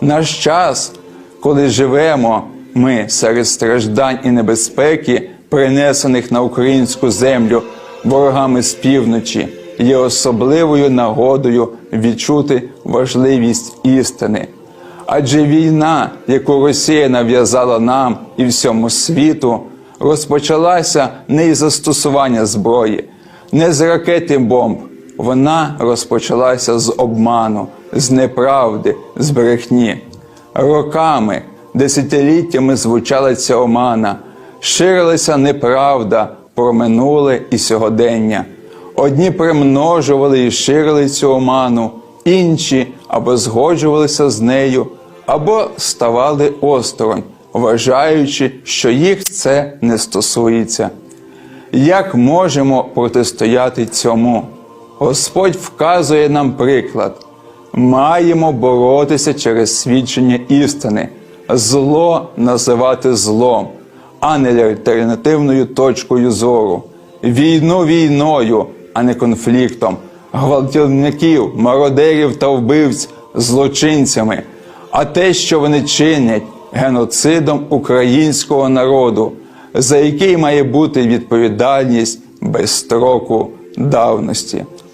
Наш час, коли живемо ми серед страждань і небезпеки, принесених на українську землю ворогами з півночі, є особливою нагодою відчути важливість істини. Адже війна, яку Росія нав'язала нам і всьому світу, розпочалася не із застосування зброї, не з ракет і бомб. Вона розпочалася з обману, з неправди, з брехні. Роками, десятиліттями звучала ця омана, ширилася неправда про минуле і сьогодення. Одні примножували і ширили цю оману, інші або згоджувалися з нею, або ставали осторонь, вважаючи, що їх це не стосується. Як можемо протистояти цьому? Господь вказує нам приклад. Маємо боротися через свідчення істини, зло називати злом, а не альтернативною точкою зору, війну війною, а не конфліктом, гвалтівників, мародерів та вбивць злочинцями, а те, що вони чинять геноцидом українського народу, за який має бути відповідальність без строку давності.